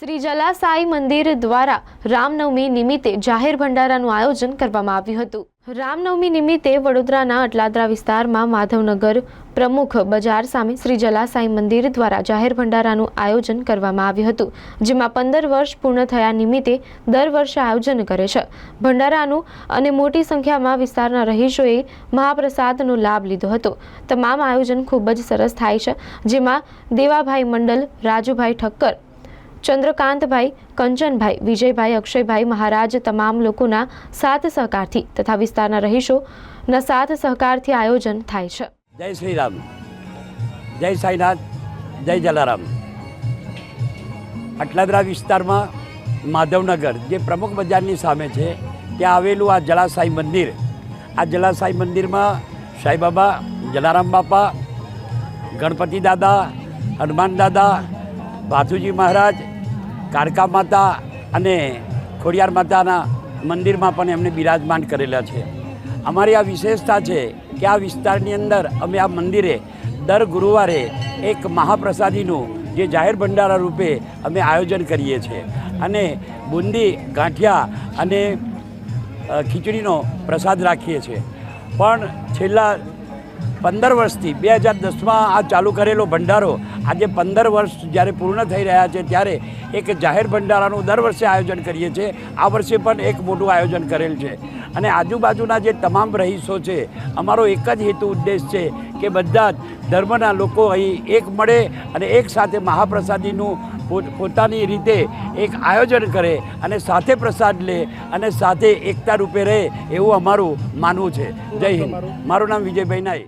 શ્રી જલાસાઈ મંદિર દ્વારા રામનવમી નિમિત્તે જાહેર ભંડારાનું આયોજન કરવામાં આવ્યું હતું. રામનવમી નિમિત્તે વડોદરાના અટલાદરા વિસ્તારમાં માધવનગર પ્રમુખ બજાર સામે શ્રી જલાસાઈ મંદિર દ્વારા જાહેર ભંડારાનું આયોજન કરવામાં આવ્યું હતું, જેમાં પંદર વર્ષ પૂર્ણ થયા નિમિત્તે દર વર્ષે આયોજન કરે છે. ભંડારાનું અને મોટી સંખ્યામાં વિસ્તારના રહીશોએ મહાપ્રસાદનો લાભ લીધો હતો. તમામ આયોજન ખૂબ જ સરસ થાય છે, જેમાં દેવાભાઈ મંડલ, રાજુભાઈ ઠક્કર ચંદ્રકાંતભાઈ, કંચનભાઈ, વિજયભાઈ, અક્ષયભાઈ મહારાજ તમામ લોકોના સાથ સહકારથી તથા વિસ્તારના રહીશોના સાથ સહકારથી આયોજન થાય છે. જય શ્રી રામ જય સાઈનાથ, જય જલારામ. અટલાદરા વિસ્તારમાં માધવનગર, જે પ્રમુખ બજારની સામે છે, ત્યાં આવેલું આ જલાસાઈ મંદિર. આ જલાસાઈ મંદિરમાં સાંઈબાબા, જલારામ બાપા, ગણપતિ દાદા, હનુમાન દાદા ભાથુજી મહારાજ, કાળકા માતા અને ખોડિયાર માતાના મંદિરમાં પણ એમને બિરાજમાન કરેલા છે. અમારી આ વિશેષતા છે કે આ વિસ્તારની અંદર અમે આ મંદિરે દર ગુરુવારે એક મહાપ્રસાદીનું જે જાહેર ભંડારા રૂપે અમે આયોજન કરીએ છીએ. અને બુંદી, ગાંઠિયા અને ખીચડીનો પ્રસાદ રાખીએ છીએ. પણ છેલ્લા પંદર વર્ષથી બે હજાર દસમાં આ ચાલુ કરેલો ભંડારો આજે પંદર વર્ષ જ્યારે પૂર્ણ થઈ રહ્યા છે ત્યારે એક જાહેર ભંડારાનું દર વર્ષે આયોજન કરીએ છીએ. આ વર્ષે પણ એક મોટું આયોજન કરેલ છે. અને આજુબાજુના જે તમામ રહીશો છે અમારો એક જ હેતુ ઉદ્દેશ છે કે બધા જ ધર્મના લોકો અહીં એક મળે અને એક સાથે મહાપ્રસાદીનું પોત- પોતાની રીતે એક આયોજન કરે અને સાથે પ્રસાદ લે અને સાથે એકતા રૂપે રહે એવું અમારું માનવું છે. જય હિન્દ. મારું નામ વિજયભાઈ નાઈ